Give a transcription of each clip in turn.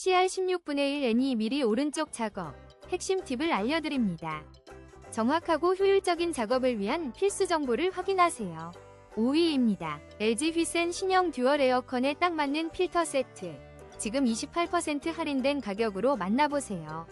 CR16분의 1N이 미리 오른쪽 작업, 핵심 팁을 알려드립니다. 정확하고 효율적인 작업을 위한 필수 정보를 확인하세요. 5위입니다. LG 휘센 신형 듀얼 에어컨에 딱 맞는 필터 세트. 지금 28% 할인된 가격으로 만나보세요.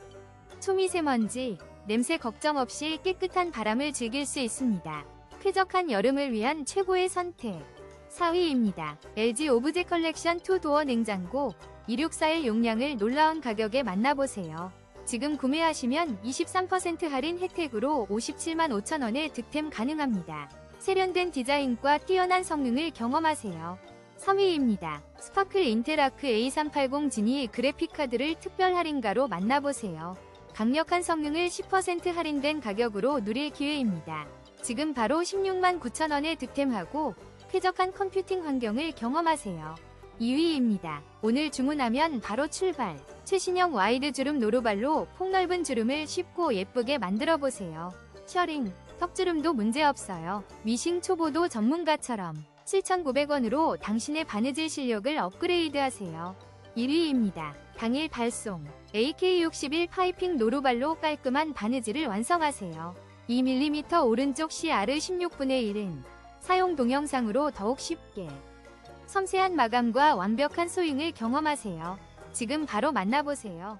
초미세먼지, 냄새 걱정 없이 깨끗한 바람을 즐길 수 있습니다. 쾌적한 여름을 위한 최고의 선택. 4위입니다. LG 오브제 컬렉션 2도어 냉장고 264일 용량을 놀라운 가격에 만나보세요. 지금 구매하시면 23% 할인 혜택으로 57만 5천원에 득템 가능합니다. 세련된 디자인과 뛰어난 성능을 경험하세요. 3위입니다. 스파클 인텔아크 A380 지니 그래픽카드를 특별 할인가로 만나보세요. 강력한 성능을 10% 할인된 가격으로 누릴 기회입니다. 지금 바로 16만 9천원에 득템하고 쾌적한 컴퓨팅 환경을 경험하세요. 2위입니다. 오늘 주문하면 바로 출발. 최신형 와이드 주름 노루발로 폭넓은 주름을 쉽고 예쁘게 만들어 보세요. 셔링, 턱주름도 문제없어요. 미싱 초보도 전문가처럼 7,900원으로 당신의 바느질 실력을 업그레이드 하세요. 1위입니다. 당일 발송. AK61 파이핑 노루발로 깔끔한 바느질을 완성하세요. 2mm 오른쪽 CR 16분의 1은 사용 동영상으로 더욱 쉽게 섬세한 마감과 완벽한 소잉을 경험하세요. 지금 바로 만나보세요.